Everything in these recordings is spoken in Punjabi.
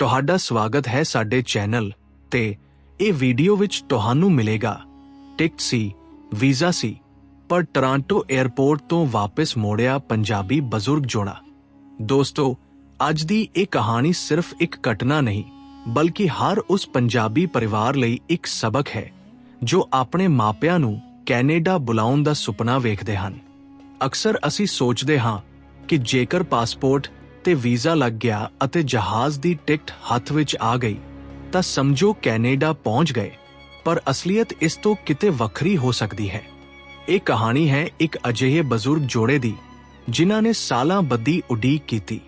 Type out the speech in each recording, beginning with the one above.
ਤੁਹਾਡਾ ਸਵਾਗਤ ਹੈ ਸਾਡੇ ਚੈਨਲ ਤੇ ਇਹ ਵੀਡੀਓ ਵਿੱਚ ਤੁਹਾਨੂੰ ਮਿਲੇਗਾ। ਟਿਕਟ ਸੀ, ਵੀਜ਼ਾ ਸੀ, ਪਰ ਟੋਰਾਂਟੋ 에ਅਰਪੋਰਟ ਤੋਂ ਵਾਪਸ ਮੋੜਿਆ ਪੰਜਾਬੀ ਬਜ਼ੁਰਗ ਜੋੜਾ। ਦੋਸਤੋ, ਅੱਜ ਦੀ ਇਹ ਕਹਾਣੀ ਸਿਰਫ ਇੱਕ ਘਟਨਾ ਨਹੀਂ, ਬਲਕਿ ਹਰ ਉਸ ਪੰਜਾਬੀ ਪਰਿਵਾਰ ਲਈ ਇੱਕ ਸਬਕ ਹੈ, ਜੋ ਆਪਣੇ ਮਾਪਿਆਂ ਨੂੰ ਕੈਨੇਡਾ ਬੁਲਾਉਣ ਦਾ ਸੁਪਨਾ ਵੇਖਦੇ ਹਨ। ਅਕਸਰ ਅਸੀਂ ਸੋਚਦੇ ਹਾਂ ਕਿ ਜੇਕਰ ਪਾਸਪੋਰਟ ਤੇ ਵੀਜ਼ਾ ਲੱਗ ਗਿਆ ਅਤੇ ਜਹਾਜ਼ ਦੀ ਟਿਕਟ ਹੱਥ ਵਿੱਚ ਆ ਗਈ, ਤਾਂ ਸਮਝੋ ਕੈਨੇਡਾ ਪਹੁੰਚ ਗਏ। ਪਰ ਅਸਲੀਅਤ ਇਸ ਤੋਂ ਕਿਤੇ ਵੱਖਰੀ ਹੋ ਸਕਦੀ ਹੈ। ਇਹ ਕਹਾਣੀ ਹੈ ਇੱਕ ਅਜਿਹੇ ਬਜ਼ੁਰਗ ਜੋੜੇ ਦੀ, ਜਿਨ੍ਹਾਂ ਨੇ ਸਾਲਾਂ ਬੱਧੀ ਉਡੀਕ ਕੀਤੀ,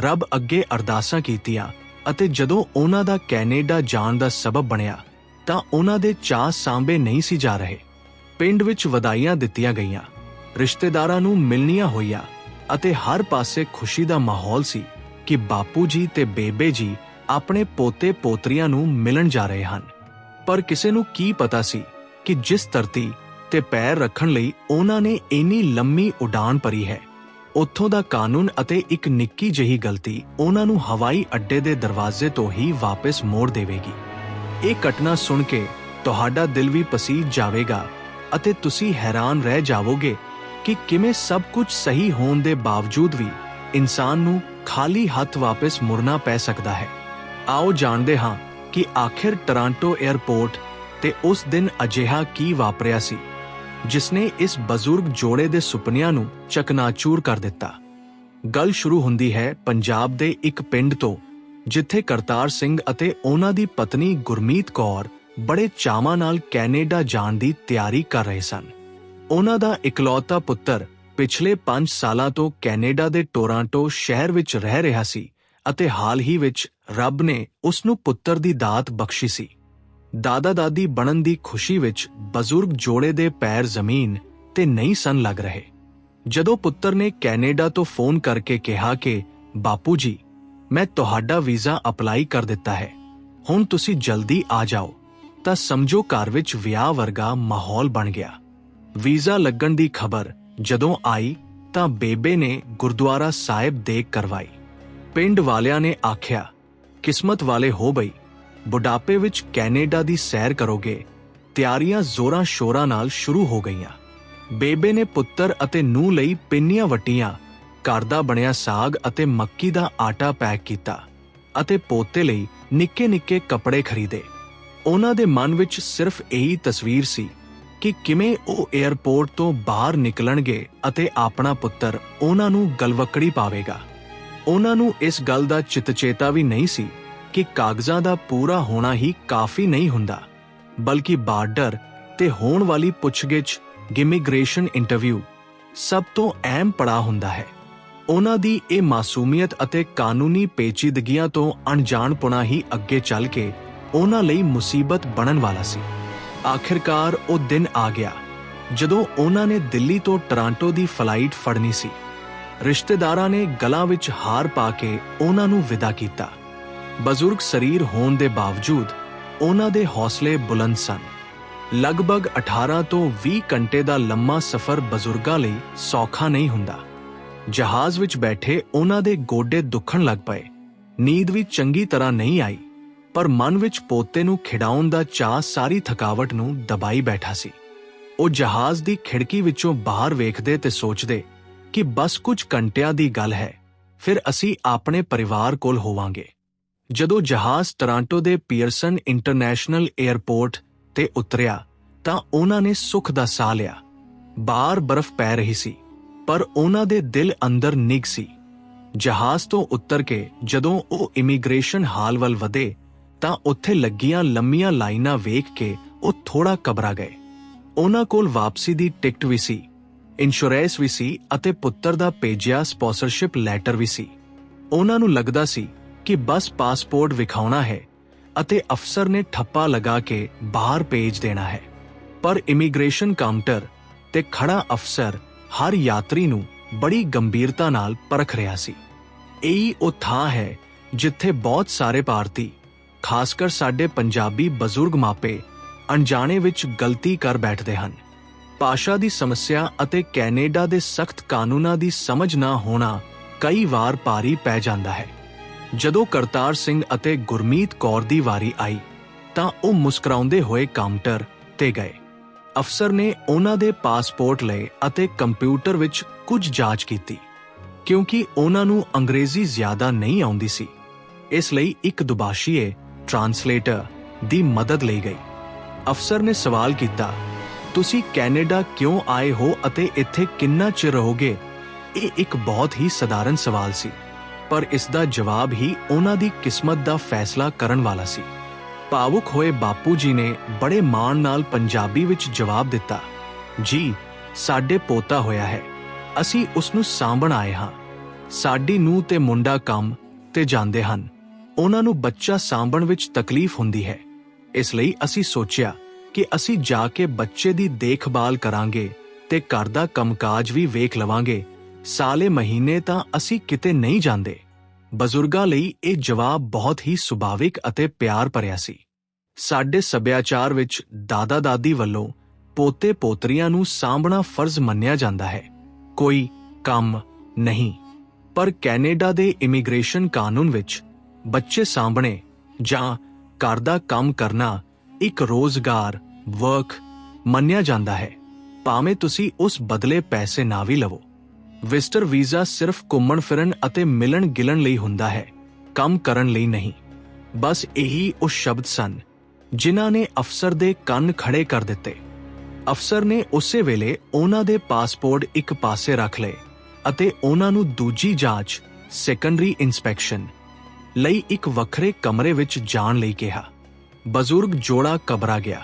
ਰੱਬ ਅੱਗੇ ਅਰਦਾਸਾਂ ਕੀਤੀਆਂ ਅਤੇ ਜਦੋਂ ਉਹਨਾਂ ਦਾ ਕੈਨੇਡਾ ਜਾਣ ਦਾ ਸਬਬ ਬਣਿਆ, ਤਾਂ ਉਹਨਾਂ ਦੇ ਚਾਹ ਸਾਂਭੇ ਨਹੀਂ ਸੀ ਜਾ ਰਹੇ। ਪਿੰਡ ਵਿੱਚ ਵਧਾਈਆਂ ਦਿੱਤੀਆਂ ਗਈਆਂ, ਰਿਸ਼ਤੇਦਾਰਾਂ ਨੂੰ ਮਿਲਣੀਆਂ ਹੋਈਆਂ ਅਤੇ ਹਰ ਪਾਸੇ ਖੁਸ਼ੀ ਦਾ ਮਾਹੌਲ ਸੀ ਕਿ ਬਾਪੂ ਜੀ ਤੇ ਬੇਬੇ ਜੀ ਆਪਣੇ ਪੋਤੇ ਪੋਤਰੀਆਂ ਨੂੰ ਮਿਲਣ ਜਾ ਰਹੇ ਹਨ। ਪਰ ਕਿਸੇ ਨੂੰ ਕੀ ਪਤਾ ਸੀ ਕਿ ਜਿਸ ਧਰਤੀ ਤੇ ਪੈਰ ਰੱਖਣ ਲਈ ਉਹਨਾਂ ਨੇ ਇੰਨੀ ਲੰਮੀ ਉਡਾਨ ਭਰੀ ਹੈ। ਉੱਥੋਂ ਦਾ ਕਾਨੂੰਨ ਅਤੇ ਇੱਕ ਨਿੱਕੀ ਜਿਹੀ ਗਲਤੀ ਉਹਨਾਂ ਨੂੰ ਹਵਾਈ ਅੱਡੇ ਦੇ ਦਰਵਾਜ਼ੇ ਤੋਂ ਹੀ ਵਾਪਸ ਮੋੜ ਦੇਵੇਗੀ। ਇਹ ਘਟਨਾ ਸੁਣ ਕੇ ਤੁਹਾਡਾ ਦਿਲ ਵੀ ਪਸੀਜ ਜਾਵੇਗਾ ਅਤੇ ਤੁਸੀਂ ਹੈਰਾਨ ਰਹਿ ਜਾਵੋਗੇ ਕਿ ਕਿਵੇਂ ਸਭ ਕੁਝ ਸਹੀ ਹੋਣ ਦੇ ਬਾਵਜੂਦ ਵੀ ਇਨਸਾਨ ਨੂੰ ਖਾਲੀ ਹੱਥ ਵਾਪਸ ਮੁੜਨਾ ਪੈ ਸਕਦਾ ਹੈ। ਆਓ ਜਾਣਦੇ ਹਾਂ ਕਿ ਆਖਿਰ ਟੋਰਾਂਟੋ 에ਅਰਪੋਰਟ ਤੇ ਉਸ ਦਿਨ ਅਜਿਹਾ ਕੀ ਵਾਪਰਿਆ ਸੀ, ਜਿਸਨੇ ਇਸ ਬਜ਼ੁਰਗ ਜੋੜੇ ਦੇ ਸੁਪਨਿਆਂ ਨੂੰ ਚਕਨਾਚੂਰ ਕਰ ਦਿੱਤਾ। ਗੱਲ ਸ਼ੁਰੂ ਹੁੰਦੀ ਹੈ ਪੰਜਾਬ ਦੇ ਇੱਕ ਪਿੰਡ ਤੋਂ, ਜਿੱਥੇ ਕਰਤਾਰ ਸਿੰਘ ਅਤੇ ਉਹਨਾਂ ਦੀ ਪਤਨੀ ਗੁਰਮੀਤ ਕੌਰ ਬੜੇ ਚਾਵਾਂ ਨਾਲ ਕੈਨੇਡਾ ਜਾਣ ਦੀ ਤਿਆਰੀ ਕਰ ਰਹੇ ਸਨ। ਉਹਨਾਂ ਦਾ ਇਕਲੌਤਾ ਪੁੱਤਰ ਪਿਛਲੇ 5 ਸਾਲਾਂ ਤੋਂ ਕੈਨੇਡਾ ਦੇ ਟੋਰਾਂਟੋ ਸ਼ਹਿਰ ਵਿੱਚ ਰਹਿ ਰਿਹਾ ਸੀ ਅਤੇ ਹਾਲ ਹੀ ਵਿੱਚ ਰੱਬ ਨੇ ਉਸ ਨੂੰ ਪੁੱਤਰ ਦੀ ਦਾਤ ਬਖਸ਼ੀ ਸੀ। ਦਾਦਾ ਦਾਦੀ ਬਣਨ ਦੀ ਖੁਸ਼ੀ ਵਿੱਚ ਬਜ਼ੁਰਗ ਜੋੜੇ ਦੇ ਪੈਰ ਜ਼ਮੀਨ ਤੇ ਨਹੀਂ ਸਨ ਲੱਗ ਰਹੇ। ਜਦੋਂ ਪੁੱਤਰ ਨੇ ਕੈਨੇਡਾ ਤੋਂ ਫੋਨ ਕਰਕੇ ਕਿਹਾ ਕਿ, ਬਾਪੂ ਜੀ, ਮੈਂ ਤੁਹਾਡਾ ਵੀਜ਼ਾ ਅਪਲਾਈ ਕਰ ਦਿੱਤਾ ਹੈ। ਹੁਣ ਤੁਸੀਂ ਜਲਦੀ ਆ ਜਾਓ। ਤਾਂ ਸਮਝੋ ਘਰ ਵਿੱਚ ਵਿਆਹ ਵਰਗਾ ਮਾਹੌਲ ਬਣ ਗਿਆ। ਵੀਜ਼ਾ ਲੱਗਣ ਦੀ ਖਬਰ ਜਦੋਂ ਆਈ ਤਾਂ ਬੇਬੇ ਨੇ ਗੁਰਦੁਆਰਾ ਸਾਹਿਬ ਦੇ ਕਰਵਾਈ। ਪਿੰਡ ਵਾਲਿਆਂ ਨੇ ਆਖਿਆ, ਕਿਸਮਤ ਵਾਲੇ ਹੋ ਬਈ, ਬੁਢਾਪੇ ਵਿੱਚ ਕੈਨੇਡਾ ਦੀ ਸੈਰ ਕਰੋਗੇ, ਤਿਆਰੀਆਂ ਜ਼ੋਰਾਂ ਸ਼ੋਰਾਂ ਨਾਲ ਸ਼ੁਰੂ ਹੋ ਗਈਆਂ। ਬੇਬੇ ਨੇ ਪੁੱਤਰ ਅਤੇ ਨੂੰਹ ਲਈ ਪਿੰਨੀਆਂ ਵਟੀਆਂ, ਘਰ ਦਾ ਬਣਿਆ ਸਾਗ ਅਤੇ ਮੱਕੀ ਦਾ ਆਟਾ ਪੈਕ ਕੀਤਾ ਅਤੇ ਪੋਤੇ ਲਈ ਨਿੱਕੇ-ਨਿੱਕੇ ਕੱਪੜੇ ਖਰੀਦੇ। ਉਹਨਾਂ ਦੇ ਮਨ ਵਿੱਚ ਸਿਰਫ ਇਹੀ ਤਸਵੀਰ ਸੀ ਕਿ ਕਿਵੇਂ ਉਹ 에ਅਰਪੋਰਟ ਤੋਂ ਬਾਹਰ ਨਿਕਲਣਗੇ ਅਤੇ ਆਪਣਾ ਪੁੱਤਰ ਉਹਨਾਂ ਨੂੰ ਗਲਵਕੜੀ ਪਾਵੇਗਾ। ਉਹਨਾਂ ਨੂੰ ਇਸ ਗੱਲ ਦਾ ਚਿਤਚੇਤਾ ਵੀ ਨਹੀਂ ਸੀ ਕਿ ਕਾਗਜ਼ਾਂ ਦਾ ਪੂਰਾ ਹੋਣਾ ਹੀ ਕਾਫੀ ਨਹੀਂ ਹੁੰਦਾ, ਬਲਕਿ ਬਾਰਡਰ ਤੇ ਹੋਣ ਵਾਲੀ ਪੁੱਛਗਿੱਛ ਇਮੀਗ੍ਰੇਸ਼ਨ ਇੰਟਰਵਿਊ ਸਭ ਤੋਂ ਅਹਿਮ ਪੜਾਅ ਹੁੰਦਾ ਹੈ। ਉਹਨਾਂ ਦੀ ਇਹ ਮਾਸੂਮੀਅਤ ਅਤੇ ਕਾਨੂੰਨੀ ਪੇਚੀਦਗੀਆਂ ਤੋਂ ਅਣਜਾਣਪੁਣਾ ਹੀ ਅੱਗੇ ਚੱਲ ਕੇ ਉਹਨਾਂ ਲਈ ਮੁਸੀਬਤ ਬਣਨ ਵਾਲਾ ਸੀ। ਆਖਿਰਕਾਰ ਉਹ ਦਿਨ ਆ ਗਿਆ, ਜਦੋਂ ਉਹਨਾਂ ਨੇ ਦਿੱਲੀ ਤੋਂ ਟੋਰਾਂਟੋ ਦੀ ਫਲਾਈਟ ਫੜਨੀ ਸੀ। ਰਿਸ਼ਤੇਦਾਰਾਂ ਨੇ ਗਲਾਂ ਵਿੱਚ ਹਾਰ ਪਾ ਕੇ ਉਹਨਾਂ ਨੂੰ ਵਿਦਾ ਕੀਤਾ। ਬਜ਼ੁਰਗ ਸਰੀਰ ਹੋਣ ਦੇ ਬਾਵਜੂਦ ਉਹਨਾਂ ਦੇ ਹੌਸਲੇ ਬੁਲੰਦ ਸਨ। ਲਗਭਗ 18 ਤੋਂ 20 ਘੰਟੇ ਦਾ ਲੰਮਾ ਸਫ਼ਰ ਬਜ਼ੁਰਗਾਂ ਲਈ ਸੌਖਾ ਨਹੀਂ ਹੁੰਦਾ। ਜਹਾਜ਼ ਵਿੱਚ ਬੈਠੇ ਉਹਨਾਂ ਦੇ ਗੋਡੇ ਦੁਖਣ ਲੱਗ ਪਏ। ਨੀਂਦ ਵੀ ਚੰਗੀ ਤਰ੍ਹਾਂ ਨਹੀਂ ਆਈ। ਪਰ ਮਨ ਵਿੱਚ ਪੋਤੇ ਨੂੰ ਖਿਡਾਉਣ ਦਾ ਚਾਹ ਸਾਰੀ ਥਕਾਵਟ ਨੂੰ ਦਬਾਈ ਬੈਠਾ ਸੀ। ਉਹ ਜਹਾਜ਼ ਦੀ ਖਿੜਕੀ ਵਿੱਚੋਂ ਬਾਹਰ ਵੇਖਦੇ ਤੇ ਸੋਚਦੇ ਕਿ ਬਸ ਕੁਝ ਘੰਟਿਆਂ ਦੀ ਗੱਲ ਹੈ, ਫਿਰ ਅਸੀਂ ਆਪਣੇ ਪਰਿਵਾਰ ਕੋਲ ਹੋਵਾਂਗੇ। ਜਦੋਂ ਜਹਾਜ਼ ਟੋਰਾਂਟੋ ਦੇ ਪੀਅਰਸਨ ਇੰਟਰਨੈਸ਼ਨਲ 에ਅਰਪੋਰਟ ਤੇ ਉਤਰਿਆ, ਤਾਂ ਉਹਨਾਂ ਨੇ ਸੁੱਖ ਦਾ ਸਾਹ ਲਿਆ। ਬਾਹਰ ਬਰਫ਼ ਪੈ ਰਹੀ ਸੀ, ਪਰ ਉਹਨਾਂ ਦੇ ਦਿਲ ਅੰਦਰ ਨਿੱਘ ਸੀ। ਜਹਾਜ਼ ਤੋਂ ਉਤਰ ਕੇ ਜਦੋਂ ਉਹ ਇਮੀਗ੍ਰੇਸ਼ਨ ਹਾਲ ਵੱਲ ਵਧੇ ਤਾਂ ਉੱਥੇ ਲੱਗੀਆਂ ਲੰਮੀਆਂ ਲਾਈਨਾਂ ਵੇਖ ਕੇ ਉਹ ਥੋੜਾ ਘਬਰਾ ਗਏ। ਉਹਨਾਂ ਕੋਲ ਵਾਪਸੀ ਦੀ ਟਿਕਟ ਵੀ ਸੀ, ਇੰਸ਼ੋਰੈਂਸ ਵੀ ਸੀ ਅਤੇ ਪੁੱਤਰ ਦਾ ਭੇਜਿਆ ਸਪਾਂਸਰਸ਼ਿਪ ਲੈਟਰ ਵੀ ਸੀ। ਉਹਨਾਂ ਨੂੰ ਲੱਗਦਾ ਸੀ ਕਿ ਬਸ ਪਾਸਪੋਰਟ ਵਿਖਾਉਣਾ ਹੈ ਅਤੇ ਅਫਸਰ ਨੇ ਠੱਪਾ ਲਗਾ ਕੇ ਬਾਹਰ ਭੇਜ ਦੇਣਾ ਹੈ। ਪਰ ਇਮੀਗ੍ਰੇਸ਼ਨ ਕਾਊਂਟਰ ਤੇ ਖੜਾ ਅਫਸਰ ਹਰ ਯਾਤਰੀ ਨੂੰ ਬੜੀ ਗੰਭੀਰਤਾ ਨਾਲ ਪਰਖ ਰਿਹਾ ਸੀ। ਇਹੀ ਉਹ ਥਾਂ ਹੈ ਜਿੱਥੇ ਬਹੁਤ ਸਾਰੇ ਭਾਰਤੀ ਖਾਸ ਕਰ ਸਾਡੇ ਪੰਜਾਬੀ ਬਜ਼ੁਰਗ ਮਾਪੇ ਅਣਜਾਣੇ ਵਿੱਚ ਗਲਤੀ ਕਰ ਬੈਠਦੇ ਹਨ। ਭਾਸ਼ਾ ਦੀ ਸਮੱਸਿਆ ਅਤੇ ਕੈਨੇਡਾ ਦੇ ਸਖਤ ਕਾਨੂੰਨਾਂ ਦੀ ਸਮਝ ਨਾ ਹੋਣਾ ਕਈ ਵਾਰ ਭਾਰੀ ਪੈ ਜਾਂਦਾ ਹੈ। ਜਦੋਂ ਕਰਤਾਰ ਸਿੰਘ ਅਤੇ ਗੁਰਮੀਤ ਕੌਰ ਦੀ ਵਾਰੀ ਆਈ, ਤਾਂ ਉਹ ਮੁਸਕਰਾਉਂਦੇ ਹੋਏ ਕਾਊਂਟਰ ਤੇ ਗਏ। ਅਫਸਰ ਨੇ ਉਹਨਾਂ ਦੇ ਪਾਸਪੋਰਟ ਲਏ ਅਤੇ ਕੰਪਿਊਟਰ ਵਿੱਚ ਕੁਝ ਜਾਂਚ ਕੀਤੀ, ਕਿਉਂਕਿ ਉਹਨਾਂ ਨੂੰ ਅੰਗਰੇਜ਼ੀ ਜ਼ਿਆਦਾ ਨਹੀਂ ਆਉਂਦੀ ਸੀ। ਇਸ ਲਈ ਇੱਕ ਦੁਬਾਸ਼ੀਏ ਟਰਾਂਸਲੇਟਰ ਦੀ ਮਦਦ ਲਈ ਗਈ। ਅਫਸਰ ਨੇ ਸਵਾਲ ਕੀਤਾ, ਤੁਸੀਂ ਕੈਨੇਡਾ ਕਿਉਂ ਆਏ ਹੋ ਅਤੇ ਇੱਥੇ ਕਿੰਨਾ ਚਿਰ ਰਹੋਗੇ? ਇਹ ਇੱਕ ਬਹੁਤ ਹੀ ਸਧਾਰਨ ਸਵਾਲ ਸੀ, ਪਰ ਇਸ ਦਾ ਜਵਾਬ ਹੀ ਉਹਨਾਂ ਦੀ ਕਿਸਮਤ ਦਾ ਫੈਸਲਾ ਕਰਨ ਵਾਲਾ ਸੀ। ਭਾਵੁਕ ਹੋਏ ਬਾਪੂ ਜੀ ਨੇ ਬੜੇ ਮਾਣ ਨਾਲ ਪੰਜਾਬੀ ਵਿੱਚ ਜਵਾਬ ਦਿੱਤਾ, ਜੀ, ਸਾਡੇ ਪੋਤਾ ਹੋਇਆ ਹੈ। ਅਸੀਂ ਉਸ ਨੂੰ ਸਾਂਭਣ ਆਏ ਹਾਂ। ਸਾਡੀ ਨੂੰ ਤੇ ਮੁੰਡਾ ਕੰਮ ਤੇ ਜਾਂਦੇ ਹਨ। ਉਹਨਾਂ ਨੂੰ ਬੱਚਾ ਸਾਂਭਣ ਵਿੱਚ ਤਕਲੀਫ ਹੁੰਦੀ ਹੈ। ਇਸ ਲਈ ਅਸੀਂ ਸੋਚਿਆ ਕਿ ਅਸੀਂ ਜਾ ਕੇ ਬੱਚੇ ਦੀ ਦੇਖਭਾਲ ਕਰਾਂਗੇ ਤੇ ਘਰ ਦਾ ਕੰਮਕਾਜ ਵੀ ਵੇਖ ਲਵਾਂਗੇ। ਸਾਲੇ ਮਹੀਨੇ ਤਾਂ ਅਸੀਂ ਕਿਤੇ ਨਹੀਂ ਜਾਂਦੇ। ਬਜ਼ੁਰਗਾਂ ਲਈ ਇਹ ਜਵਾਬ ਬਹੁਤ ਹੀ ਸੁਭਾਵਿਕ ਅਤੇ ਪਿਆਰ ਭਰਿਆ ਸੀ। ਸਾਡੇ ਸੱਭਿਆਚਾਰ ਵਿੱਚ ਦਾਦਾ ਦਾਦੀ ਵੱਲੋਂ ਪੋਤੇ ਪੋਤਰੀਆਂ ਨੂੰ ਸਾਂਭਣਾ ਫਰਜ਼ ਮੰਨਿਆ ਜਾਂਦਾ ਹੈ। ਕੋਈ ਕੰਮ ਨਹੀਂ। ਪਰ ਕੈਨੇਡਾ ਦੇ ਇਮੀਗ੍ਰੇਸ਼ਨ ਕਾਨੂੰਨ ਵਿੱਚ ਬੱਚੇ ਸਾਂਭਣੇ ਜਾਂ ਘਰ ਦਾ ਕੰਮ ਕਰਨਾ ਇੱਕ ਰੋਜ਼ਗਾਰ ਵਰਕ ਮੰਨਿਆ ਜਾਂਦਾ ਹੈ। ਭਾਵੇਂ ਤੁਸੀਂ ਉਸ ਬਦਲੇ ਪੈਸੇ ਨਾ ਵੀ ਲਵੋ। ਵਿਜ਼ਟਰ ਵੀਜ਼ਾ ਸਿਰਫ ਘੁੰਮਣ ਫਿਰਨ ਅਤੇ ਮਿਲਣ ਗਿਲਣ ਲਈ ਹੁੰਦਾ ਹੈ, ਕੰਮ ਕਰਨ ਲਈ ਨਹੀਂ। ਬਸ ਇਹੀ ਉਹ ਸ਼ਬਦ ਸਨ ਜਿਨ੍ਹਾਂ ਨੇ ਅਫਸਰ ਦੇ ਕੰਨ ਖੜੇ ਕਰ ਦਿੱਤੇ। ਅਫਸਰ ਨੇ ਉਸੇ ਵੇਲੇ ਉਹਨਾਂ ਦੇ ਪਾਸਪੋਰਟ ਇੱਕ ਪਾਸੇ ਰੱਖ ਲਏ ਅਤੇ ਉਹਨਾਂ ਨੂੰ ਦੂਜੀ ਜਾਂਚ ਸੈਕੰਡਰੀ ਇਨਸਪੈਕਸ਼ਨ ਲਈ ਇੱਕ ਵੱਖਰੇ ਕਮਰੇ ਵਿੱਚ ਜਾਣ ਲਈ ਕਿਹਾ। ਬਜ਼ੁਰਗ ਜੋੜਾ ਕਬਰਾ ਗਿਆ।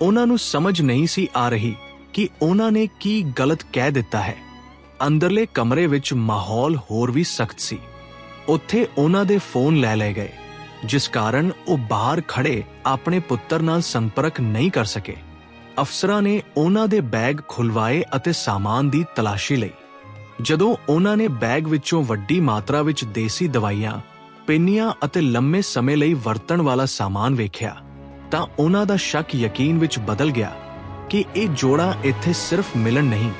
ਉਹਨਾਂ ਨੂੰ ਸਮਝ ਨਹੀਂ ਸੀ ਆ ਰਹੀ ਕਿ ਉਹਨਾਂ ਨੇ ਕੀ ਗਲਤ ਕਹਿ ਦਿੱਤਾ ਹੈ। ਅੰਦਰਲੇ ਕਮਰੇ ਵਿੱਚ ਮਾਹੌਲ ਹੋਰ ਵੀ ਸਖਤ ਸੀ। ਉੱਥੇ ਉਹਨਾਂ ਦੇ ਫੋਨ ਲੈ ਲਏ ਗਏ, ਜਿਸ ਕਾਰਨ ਉਹ ਬਾਹਰ ਖੜੇ ਆਪਣੇ ਪੁੱਤਰ ਨਾਲ ਸੰਪਰਕ ਨਹੀਂ ਕਰ ਸਕੇ। ਅਫਸਰਾਂ ਨੇ ਉਹਨਾਂ ਦੇ ਬੈਗ ਖੁਲਵਾਏ ਅਤੇ ਸਾਮਾਨ ਦੀ ਤਲਾਸ਼ੀ ਲਈ। ਜਦੋਂ ਉਹਨਾਂ ਨੇ ਬੈਗ ਵਿੱਚੋਂ ਵੱਡੀ ਮਾਤਰਾ ਵਿੱਚ ਦੇਸੀ ਦਵਾਈਆਂ ਪਿੰਨੀਆਂ ਅਤੇ ਲੰਮੇ ਸਮੇਂ ਲਈ ਵਰਤਣ ਵਾਲਾ ਸਾਮਾਨ ਵੇਖਿਆ, ਤਾਂ ਉਹਨਾਂ ਦਾ ਸ਼ੱਕ ਯਕੀਨ ਵਿੱਚ ਬਦਲ ਗਿਆ ਕਿ ਇਹ ਜੋੜਾ ਇੱਥੇ ਸਿਰਫ ਮਿਲਣ ਨਹੀਂ,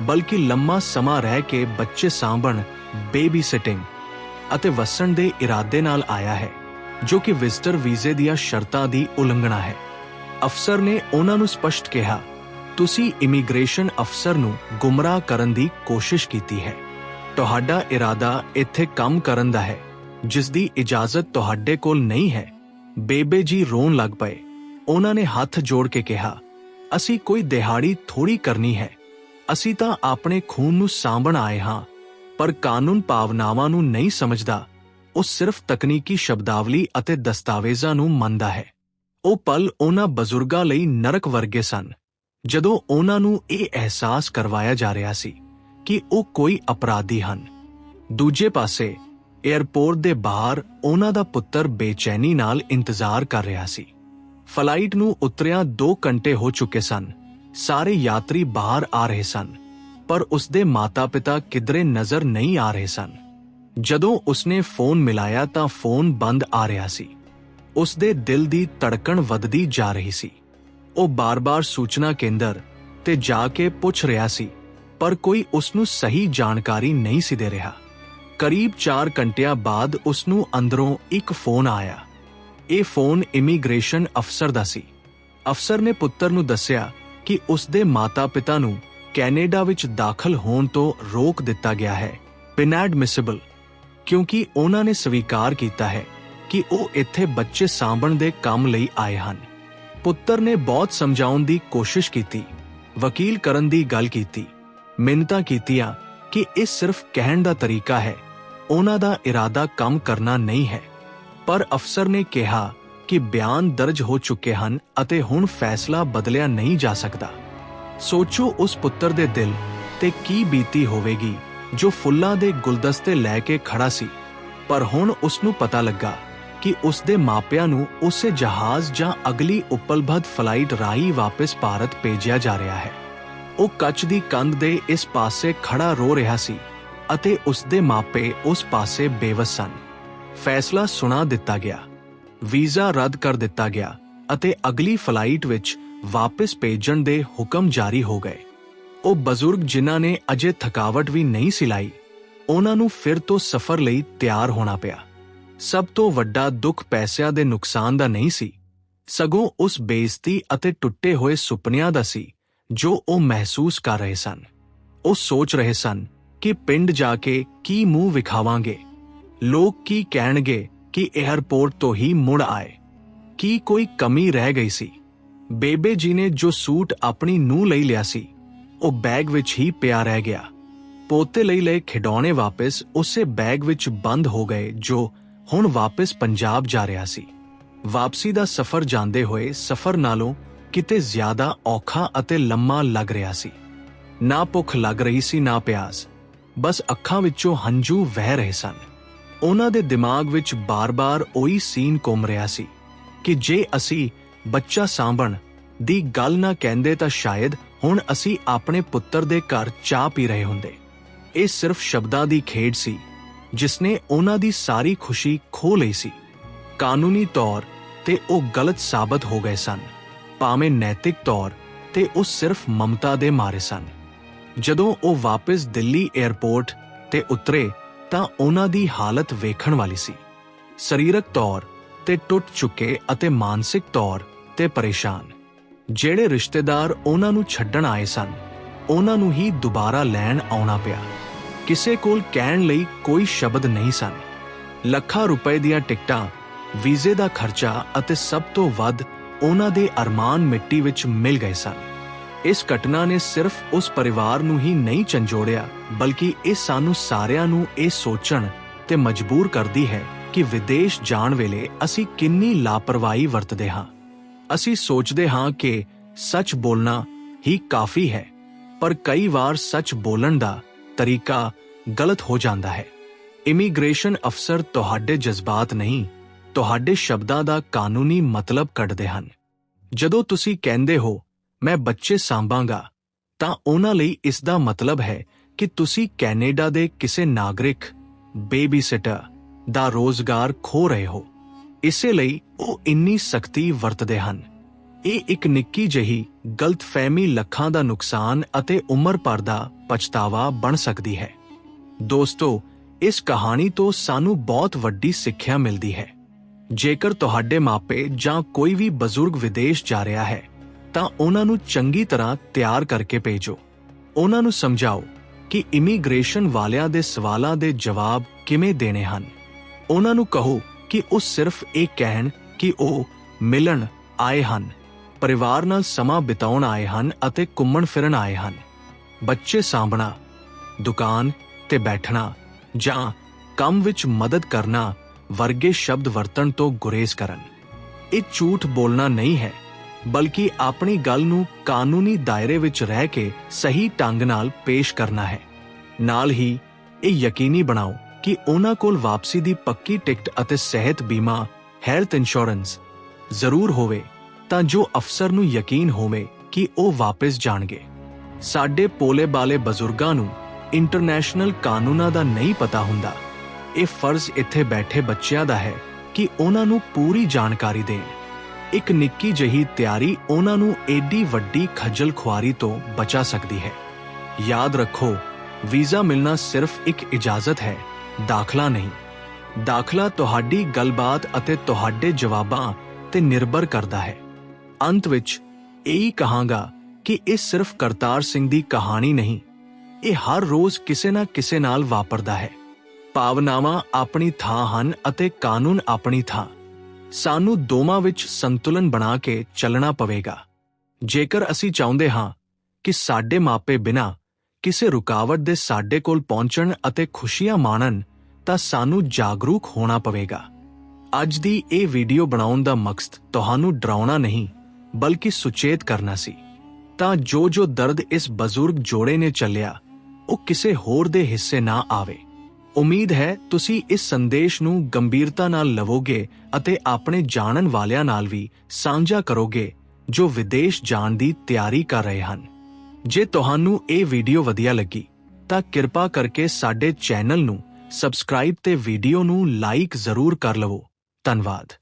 ਬਲਕਿ ਲੰਮਾ ਸਮਾਂ ਰਹਿ ਕੇ ਬੱਚੇ ਸਾਂਭਣ ਬੇਬੀ ਸਿਟਿੰਗ ਅਤੇ ਵਸਣ ਦੇ ਇਰਾਦੇ ਨਾਲ ਆਇਆ ਹੈ, ਜੋ ਕਿ ਵਿਜ਼ਟਰ ਵੀਜ਼ੇ ਦੀਆਂ ਸ਼ਰਤਾਂ ਦੀ ਉਲੰਘਣਾ ਹੈ। ਅਫਸਰ ਨੇ ਉਹਨਾਂ ਨੂੰ ਸਪਸ਼ਟ ਕਿਹਾ, ਤੁਸੀਂ ਇਮੀਗ੍ਰੇਸ਼ਨ ਅਫਸਰ ਨੂੰ ਗੁੰਮਰਾਹ ਕਰਨ ਦੀ ਕੋਸ਼ਿਸ਼ ਕੀਤੀ ਹੈ। ਤੁਹਾਡਾ ਇਰਾਦਾ ਇੱਥੇ ਕੰਮ ਕਰਨ ਦਾ ਹੈ। ਜਿਸ ਦੀ ਇਜਾਜ਼ਤ ਤੁਹਾਡੇ ਕੋਲ ਨਹੀਂ ਹੈ। ਬੇਬੇ ਜੀ ਰੋਣ ਲੱਗ ਪਏ। ਉਹਨਾਂ ਨੇ ਹੱਥ ਜੋੜ ਕੇ ਕਿਹਾ, ਅਸੀਂ ਕੋਈ ਦਿਹਾੜੀ ਥੋੜੀ ਕਰਨੀ ਹੈ। ਅਸੀਂ ਤਾਂ ਆਪਣੇ ਖੂਨ ਨੂੰ ਸਾਂਭਣ ਆਏ ਹਾਂ, ਪਰ ਕਾਨੂੰਨ ਭਾਵਨਾਵਾਂ ਨੂੰ ਨਹੀਂ ਸਮਝਦਾ। ਉਹ ਸਿਰਫ ਤਕਨੀਕੀ ਸ਼ਬਦਾਵਲੀ ਅਤੇ ਦਸਤਾਵੇਜ਼ਾਂ ਨੂੰ ਮੰਨਦਾ ਹੈ। ਉਹ ਪਲ ਉਹਨਾਂ ਬਜ਼ੁਰਗਾਂ ਲਈ ਨਰਕ ਵਰਗੇ ਸਨ। ਜਦੋਂ ਉਹਨਾਂ ਨੂੰ ਇਹ ਅਹਿਸਾਸ ਕਰਵਾਇਆ ਜਾ ਰਿਹਾ ਸੀ ਕਿ ਉਹ ਕੋਈ ਅਪਰਾਧੀ ਹਨ, ਦੂਜੇ ਪਾਸੇ ਏਅਰਪੋਰਟ ਦੇ ਬਾਹਰ ਉਹਨਾਂ ਦਾ ਪੁੱਤਰ ਬੇਚੈਨੀ ਨਾਲ ਇੰਤਜ਼ਾਰ ਕਰ ਰਿਹਾ ਸੀ। ਫਲਾਈਟ ਨੂੰ ਉਤਰਿਆਂ 2 ਘੰਟੇ ਹੋ ਚੁੱਕੇ ਸਨ। ਸਾਰੇ ਯਾਤਰੀ ਬਾਹਰ ਆ ਰਹੇ ਸਨ। ਪਰ ਉਸਦੇ ਮਾਤਾ-ਪਿਤਾ ਕਿਧਰੇ ਨਜ਼ਰ ਨਹੀਂ ਆ ਰਹੇ ਸਨ। ਜਦੋਂ ਉਸਨੇ ਫੋਨ ਮਿਲਾਇਆ ਤਾਂ ਫੋਨ ਬੰਦ ਆ ਰਿਹਾ ਸੀ। ਉਸਦੇ ਦਿਲ ਦੀ ਧੜਕਣ ਵੱਧਦੀ ਜਾ ਰਹੀ ਸੀ। ਉਹ ਬਾਰ-ਬਾਰ ਸੂਚਨਾ ਕੇਂਦਰ ਤੇ ਜਾ ਕੇ ਪੁੱਛ ਰਿਹਾ ਸੀ, ਪਰ ਕੋਈ ਉਸ ਨੂੰ ਸਹੀ ਜਾਣਕਾਰੀ ਨਹੀਂ ਸੀ ਦੇ ਰਿਹਾ। ਕਰੀਬ 4 ਘੰਟਿਆਂ ਬਾਅਦ ਉਸ ਨੂੰ ਅੰਦਰੋਂ ਇੱਕ ਫੋਨ ਆਇਆ। ਇਹ ਫੋਨ ਇਮੀਗ੍ਰੇਸ਼ਨ ਅਫਸਰ ਦਾ ਸੀ। ਅਫਸਰ ਨੇ ਪੁੱਤਰ ਨੂੰ ਦੱਸਿਆ ਕਿ ਉਸ ਦੇ ਮਾਤਾ-ਪਿਤਾ ਨੂੰ ਕੈਨੇਡਾ ਵਿੱਚ ਦਾਖਲ ਹੋਣ ਤੋਂ ਰੋਕ ਦਿੱਤਾ ਗਿਆ ਹੈ। ਇਨਐਡਮਿਸਿਬਲ ਕਿਉਂਕਿ ਉਹਨਾਂ ਨੇ ਸਵੀਕਾਰ ਕੀਤਾ ਹੈ ਕਿ ਉਹ ਇੱਥੇ ਬੱਚੇ ਸਾਂਭਣ ਦੇ ਕੰਮ ਲਈ ਆਏ ਹਨ। ਪੁੱਤਰ ਨੇ ਬਹੁਤ ਸਮਝਾਉਣ ਦੀ ਕੋਸ਼ਿਸ਼ ਕੀਤੀ, ਵਕੀਲ ਕਰਨ ਦੀ ਗੱਲ ਕੀਤੀ, ਮਿੰਨਤਾਂ ਕੀਤੀਆਂ ਕਿ ਇਹ ਸਿਰਫ ਕਹਿਣ ਦਾ ਤਰੀਕਾ ਹੈ ਉਹਨਾਂ ਦਾ ਇਰਾਦਾ ਕੰਮ ਕਰਨਾ ਨਹੀਂ ਹੈ। ਪਰ ਅਫਸਰ ਨੇ ਕਿਹਾ ਕਿ ਬਿਆਨ ਦਰਜ ਹੋ ਚੁੱਕੇ ਹਨ ਅਤੇ ਹੁਣ ਫੈਸਲਾ ਬਦਲਿਆ ਨਹੀਂ ਜਾ ਸਕਦਾ। ਸੋਚੋ ਉਸ ਪੁੱਤਰ ਦੇ ਦਿਲ ਤੇ ਕੀ ਬੀਤੀ ਹੋਵੇਗੀ, ਜੋ ਫੁੱਲਾਂ ਦੇ ਗੁਲਦਸਤੇ ਲੈ ਕੇ ਖੜਾ ਸੀ। ਪਰ ਹੁਣ ਉਸ ਨੂੰ ਪਤਾ ਲੱਗਾ ਕਿ ਉਸ ਦੇ ਮਾਪਿਆਂ ਨੂੰ ਉਸੇ ਜਹਾਜ਼ ਜਾਂ ਅਗਲੀ ਉਪਲਬਧ ਫਲਾਈਟ ਰਾਹੀਂ ਵਾਪਸ ਭਾਰਤ ਭੇਜਿਆ ਜਾ ਰਿਹਾ ਹੈ। ਉਹ ਕੱਚ ਦੀ ਕੰਧ ਦੇ ਇਸ ਪਾਸੇ ਖੜਾ ਰੋ ਰਿਹਾ ਸੀ। ਅਤੇ ਉਸ ਦੇ ਮਾਪੇ ਉਸ ਪਾਸੇ ਬੇਵਸ ਸਨ। ਫੈਸਲਾ ਸੁਣਾ ਦਿੱਤਾ ਗਿਆ। ਵੀਜ਼ਾ ਰੱਦ ਕਰ ਦਿੱਤਾ ਗਿਆ ਅਤੇ ਅਗਲੀ ਫਲਾਈਟ ਵਿੱਚ ਵਾਪਸ ਭੇਜਣ ਦੇ ਹੁਕਮ ਜਾਰੀ ਹੋ ਗਏ। ਉਹ ਬਜ਼ੁਰਗ ਜਿਨ੍ਹਾਂ ਨੇ ਅਜੇ ਥਕਾਵਟ ਵੀ ਨਹੀਂ ਸਿਲਾਈ, ਉਹਨਾਂ ਨੂੰ ਫਿਰ ਤੋਂ ਸਫ਼ਰ ਲਈ ਤਿਆਰ ਹੋਣਾ ਪਿਆ। ਸਭ ਤੋਂ ਵੱਡਾ ਦੁੱਖ ਪੈਸਿਆਂ ਦੇ ਨੁਕਸਾਨ ਦਾ ਨਹੀਂ ਸੀ। ਸਗੋਂ ਉਸ ਬੇਇੱਜ਼ਤੀ ਅਤੇ ਟੁੱਟੇ ਹੋਏ ਸੁਪਨਿਆਂ ਦਾ ਸੀ, ਜੋ ਉਹ ਮਹਿਸੂਸ ਕਰ ਰਹੇ ਸਨ। ਉਹ ਸੋਚ ਰਹੇ ਸਨ ਕਿ ਪਿੰਡ ਜਾ ਕੇ ਕੀ ਮੂੰਹ ਵਿਖਾਵਾਂਗੇ? ਲੋਕ ਕੀ ਕਹਿਣਗੇ ਕਿ 에ਅਰਪੋਰਟ ਤੋਂ ਹੀ ਮੁੜ ਆਏ? ਕੀ ਕੋਈ ਕਮੀ ਰਹਿ ਗਈ ਸੀ? ਬੇਬੇ ਜੀ ਨੇ ਜੋ ਸੂਟ ਆਪਣੀ ਨੂੰਹ ਲਈ ਲਿਆ ਸੀ, ਉਹ ਬੈਗ ਵਿੱਚ ਹੀ ਪਿਆ ਰਹਿ ਗਿਆ। ਪੋਤੇ ਲਈ ਲਏ ਖਿਡੌਣੇ ਵਾਪਸ ਉਸੇ ਬੈਗ ਵਿੱਚ ਬੰਦ ਹੋ ਗਏ ਜੋ ਹੁਣ ਵਾਪਸ ਪੰਜਾਬ ਜਾ ਰਿਹਾ ਸੀ। ਵਾਪਸੀ ਦਾ ਸਫ਼ਰ ਜਾਂਦੇ ਹੋਏ ਸਫ਼ਰ ਨਾਲੋਂ ਕਿਤੇ ਜ਼ਿਆਦਾ ਔਖਾ ਅਤੇ ਲੰਮਾ ਲੱਗ ਰਿਹਾ ਸੀ। ਨਾ ਭੁੱਖ ਲੱਗ ਰਹੀ ਸੀ, ਨਾ ਪਿਆਸ। ਬਸ ਅੱਖਾਂ ਵਿੱਚੋਂ ਹੰਝੂ ਵਹਿ ਰਹੇ ਸਨ। ਉਹਨਾਂ ਦੇ ਦਿਮਾਗ ਵਿੱਚ ਬਾਰ-ਬਾਰ ਉਹੀ ਸੀਨ ਘੁੰਮ ਰਿਹਾ ਸੀ ਕਿ ਜੇ ਅਸੀਂ ਬੱਚਾ ਸਾਂਭਣ ਦੀ ਗੱਲ ਨਾ ਕਹਿੰਦੇ ਤਾਂ ਸ਼ਾਇਦ ਹੁਣ ਅਸੀਂ ਆਪਣੇ ਪੁੱਤਰ ਦੇ ਘਰ ਚਾਹ ਪੀ ਰਹੇ ਹੁੰਦੇ। ਇਹ ਸਿਰਫ ਸ਼ਬਦਾਂ ਦੀ ਖੇਡ ਸੀ, ਜਿਸਨੇ ਉਹਨਾਂ ਦੀ ਸਾਰੀ ਖੁਸ਼ੀ ਖੋ ਲਈ ਸੀ। ਕਾਨੂੰਨੀ ਤੌਰ ਤੇ ਉਹ ਗਲਤ ਸਾਬਤ ਹੋ ਗਏ ਸਨ, ਭਾਵੇਂ ਨੈਤਿਕ ਤੌਰ ਤੇ ਉਹ ਸਿਰਫ ਮਮਤਾ ਦੇ ਮਾਰੇ ਸਨ। ਜਦੋਂ ਉਹ ਵਾਪਸ ਦਿੱਲੀ 에ਅਰਪੋਰਟ ਤੇ ਉਤਰੇ ਤਾਂ ਉਹਨਾਂ ਦੀ ਹਾਲਤ ਵੇਖਣ ਵਾਲੀ ਸੀ। ਸਰੀਰਕ ਤੌਰ ਤੇ ਟੁੱਟ ਚੁੱਕੇ ਅਤੇ ਮਾਨਸਿਕ ਤੌਰ ਤੇ ਪਰੇਸ਼ਾਨ। ਜਿਹੜੇ ਰਿਸ਼ਤੇਦਾਰ ਉਹਨਾਂ ਨੂੰ ਛੱਡਣ ਆਏ ਸਨ, ਉਹਨਾਂ ਨੂੰ ਹੀ ਦੁਬਾਰਾ ਲੈਣ ਆਉਣਾ ਪਿਆ। ਕਿਸੇ ਕੋਲ ਕਹਿਣ ਲਈ ਕੋਈ ਸ਼ਬਦ ਨਹੀਂ ਸਨ। ਲੱਖਾਂ ਰੁਪਏ ਦੀਆਂ ਟਿਕਟਾਂ, ਵੀਜ਼ੇ ਦਾ ਖਰਚਾ ਅਤੇ ਸਭ ਤੋਂ ਵੱਧ ਉਹਨਾਂ ਦੇ ਅਰਮਾਨ ਮਿੱਟੀ ਵਿੱਚ ਮਿਲ ਗਏ ਸਨ। ਇਸ ਘਟਨਾ ਨੇ ਸਿਰਫ ਉਸ ਪਰਿਵਾਰ ਨੂੰ ਹੀ ਨਹੀਂ ਝੰਜੋੜਿਆ, ਬਲਕਿ ਇਹ ਸਾਨੂੰ ਸਾਰਿਆਂ ਨੂੰ ਇਹ ਸੋਚਣ ਤੇ ਮਜਬੂਰ ਕਰਦੀ ਹੈ ਕਿ ਵਿਦੇਸ਼ ਜਾਣ ਵੇਲੇ ਅਸੀਂ ਕਿੰਨੀ ਲਾਪਰਵਾਹੀ ਵਰਤਦੇ ਹਾਂ। ਅਸੀਂ ਸੋਚਦੇ ਹਾਂ ਕਿ ਸੱਚ ਬੋਲਣਾ ਹੀ ਕਾਫੀ ਹੈ, ਪਰ ਕਈ ਵਾਰ ਸੱਚ ਬੋਲਣ ਦਾ ਤਰੀਕਾ ਗਲਤ ਹੋ ਜਾਂਦਾ ਹੈ। ਇਮੀਗ੍ਰੇਸ਼ਨ ਅਫਸਰ ਤੁਹਾਡੇ ਜਜ਼ਬਾਤ ਨਹੀਂ, ਤੁਹਾਡੇ ਸ਼ਬਦਾਂ ਦਾ ਕਾਨੂੰਨੀ ਮਤਲਬ ਕੱਢਦੇ ਹਨ। ਜਦੋਂ ਤੁਸੀਂ ਕਹਿੰਦੇ ਹੋ ਮੈਂ ਬੱਚੇ ਸਾਂਭਾਂਗਾ, ਤਾਂ ਉਹਨਾਂ ਲਈ ਇਸ ਦਾ ਮਤਲਬ ਹੈ ਕਿ ਤੁਸੀਂ ਕੈਨੇਡਾ ਦੇ ਕਿਸੇ ਨਾਗਰਿਕ ਬੇਬੀ ਸਿਟਰ ਦਾ ਰੋਜ਼ਗਾਰ ਖੋ ਰਹੇ ਹੋ। ਇਸੇ ਲਈ ਉਹ ਇੰਨੀ ਸਖਤੀ ਵਰਤਦੇ ਹਨ। ਇਹ ਇੱਕ ਨਿੱਕੀ ਜਹੀ ਗਲਤਫਹਿਮੀ ਲੱਖਾਂ ਦਾ ਨੁਕਸਾਨ ਅਤੇ ਉਮਰ ਭਰ ਦਾ ਪਛਤਾਵਾ ਬਣ ਸਕਦੀ ਹੈ। ਦੋਸਤੋ, ਇਸ ਕਹਾਣੀ ਤੋਂ ਸਾਨੂੰ ਬਹੁਤ ਵੱਡੀ ਸਿੱਖਿਆ ਮਿਲਦੀ ਹੈ। ਜੇਕਰ ਤੁਹਾਡੇ ਮਾਪੇ ਜਾਂ ਕੋਈ ਵੀ ਬਜ਼ੁਰਗ ਵਿਦੇਸ਼ ਜਾ ਰਿਹਾ ਹੈ ਤਾਂ ਉਹਨਾਂ ਨੂੰ ਚੰਗੀ ਤਰ੍ਹਾਂ ਤਿਆਰ ਕਰਕੇ ਭੇਜੋ। ਉਹਨਾਂ ਨੂੰ ਸਮਝਾਓ ਕਿ ਇਮੀਗ੍ਰੇਸ਼ਨ ਵਾਲਿਆਂ ਦੇ ਸਵਾਲਾਂ ਦੇ ਜਵਾਬ ਕਿਵੇਂ ਦੇਣੇ ਹਨ। ਉਹਨਾਂ ਨੂੰ ਕਹੋ ਕਿ ਉਹ ਸਿਰਫ ਇਹ ਕਹਿਣ ਕਿ ਉਹ ਮਿਲਣ ਆਏ ਹਨ, ਪਰਿਵਾਰ ਨਾਲ ਸਮਾਂ ਬਿਤਾਉਣ ਆਏ ਹਨ ਅਤੇ ਘੁੰਮਣ ਫਿਰਨ ਆਏ ਹਨ। ਬੱਚੇ ਸਾਂਭਣਾ, ਦੁਕਾਨ ਤੇ ਬੈਠਣਾ ਜਾਂ ਕੰਮ ਵਿੱਚ ਮਦਦ ਕਰਨਾ ਵਰਗੇ ਸ਼ਬਦ ਵਰਤਣ ਤੋਂ ਗੁਰੇਜ਼ ਕਰਨ। ਇਹ ਝੂਠ ਬੋਲਣਾ ਨਹੀਂ ਹੈ। ਬਲਕਿ ਆਪਣੀ ਗੱਲ ਨੂੰ ਕਾਨੂੰਨੀ ਦਾਇਰੇ ਵਿੱਚ ਰਹਿ ਕੇ ਸਹੀ ਢੰਗ ਨਾਲ ਪੇਸ਼ ਕਰਨਾ ਹੈ। ਨਾਲ ਹੀ ਇਹ ਯਕੀਨੀ ਬਣਾਓ ਕਿ ਉਹਨਾਂ ਕੋਲ ਵਾਪਸੀ ਦੀ ਪੱਕੀ ਟਿਕਟ ਅਤੇ ਸਿਹਤ ਬੀਮਾ, ਹੈਲਥ ਇੰਸ਼ੋਰੈਂਸ ਜ਼ਰੂਰ ਹੋਵੇ ਤਾਂ ਜੋ ਅਫਸਰ ਨੂੰ ਯਕੀਨ ਹੋਵੇ ਕਿ ਉਹ ਵਾਪਸ ਜਾਣਗੇ। ਸਾਡੇ ਪੋਲੇ ਬਾਲੇ ਬਜ਼ੁਰਗਾਂ ਨੂੰ ਇੰਟਰਨੈਸ਼ਨਲ ਕਾਨੂੰਨਾਂ ਦਾ ਨਹੀਂ ਪਤਾ ਹੁੰਦਾ। ਇਹ ਫਰਜ਼ ਇੱਥੇ ਬੈਠੇ ਬੱਚਿਆਂ ਦਾ ਹੈ ਕਿ ਉਹਨਾਂ ਨੂੰ ਪੂਰੀ ਜਾਣਕਾਰੀ ਦੇਣ। ਇੱਕ ਨਿੱਕੀ ਜਹੀ ਤਿਆਰੀ ਉਹਨਾਂ ਨੂੰ ਏਡੀ ਵੱਡੀ ਖੱਜਲ ਖੁਆਰੀ ਤੋਂ ਬਚਾ ਸਕਦੀ ਹੈ। ਯਾਦ ਰੱਖੋ, ਵੀਜ਼ਾ ਮਿਲਣਾ ਸਿਰਫ ਇੱਕ ਇਜਾਜ਼ਤ ਹੈ, ਦਾਖਲਾ ਨਹੀਂ। ਦਾਖਲਾ ਤੁਹਾਡੀ ਗੱਲਬਾਤ ਅਤੇ ਤੁਹਾਡੇ ਜਵਾਬਾਂ ਤੇ ਨਿਰਭਰ ਕਰਦਾ ਹੈ। ਅੰਤ ਵਿੱਚ ਇਹੀ ਕਹਾਂਗਾ ਕਿ ਇਹ ਸਿਰਫ ਕਰਤਾਰ ਸਿੰਘ ਦੀ ਕਹਾਣੀ ਨਹੀਂ, ਇਹ ਹਰ ਰੋਜ਼ ਕਿਸੇ ਨਾ ਕਿਸੇ ਨਾਲ ਵਾਪਰਦਾ ਹੈ। ਭਾਵਨਾਵਾਂ ਆਪਣੀ ਥਾਂ ਹਨ ਅਤੇ ਕਾਨੂੰਨ ਆਪਣੀ ਥਾਂ। ਸਾਨੂੰ ਦੋਵਾਂ ਵਿੱਚ ਸੰਤੁਲਨ ਬਣਾ ਕੇ ਚੱਲਣਾ ਪਵੇਗਾ। ਜੇਕਰ ਅਸੀਂ ਚਾਹੁੰਦੇ ਹਾਂ ਕਿ ਸਾਡੇ ਮਾਪੇ ਬਿਨਾਂ ਕਿਸੇ ਰੁਕਾਵਟ ਦੇ ਸਾਡੇ ਕੋਲ ਪਹੁੰਚਣ ਅਤੇ ਖੁਸ਼ੀਆਂ ਮਾਣਨ, ਤਾਂ ਸਾਨੂੰ ਜਾਗਰੂਕ ਹੋਣਾ ਪਵੇਗਾ। ਅੱਜ ਦੀ ਇਹ ਵੀਡੀਓ ਬਣਾਉਣ ਦਾ ਮਕਸਦ ਤੁਹਾਨੂੰ ਡਰਾਉਣਾ ਨਹੀਂ, ਬਲਕਿ ਸੁਚੇਤ ਕਰਨਾ ਸੀ। ਤਾਂ ਜੋ ਜੋ ਦਰਦ ਇਸ ਬਜ਼ੁਰਗ ਜੋੜੇ ਨੇ ਚੱਲਿਆ, ਉਹ ਕਿਸੇ ਹੋਰ ਦੇ ਹਿੱਸੇ ਨਾ ਆਵੇ। ਉਮੀਦ ਹੈ ਤੁਸੀਂ ਇਸ ਸੰਦੇਸ਼ ਨੂੰ ਗੰਭੀਰਤਾ ਨਾਲ ਲਵੋਗੇ ਅਤੇ ਆਪਣੇ ਜਾਣਨ ਵਾਲਿਆਂ ਨਾਲ ਵੀ ਸਾਂਝਾ ਕਰੋਗੇ, ਜੋ ਵਿਦੇਸ਼ ਜਾਣ ਦੀ ਤਿਆਰੀ ਕਰ ਰਹੇ ਹਨ। ਜੇ ਤੁਹਾਨੂੰ ਇਹ ਵੀਡੀਓ ਵਧੀਆ ਲੱਗੀ, ਤਾਂ ਕਿਰਪਾ ਕਰਕੇ ਸਾਡੇ ਚੈਨਲ ਨੂੰ ਸਬਸਕ੍ਰਾਈਬ ਤੇ ਵੀਡੀਓ ਨੂੰ ਲਾਈਕ ਜ਼ਰੂਰ ਕਰ ਲਵੋ। ਧੰਨਵਾਦ।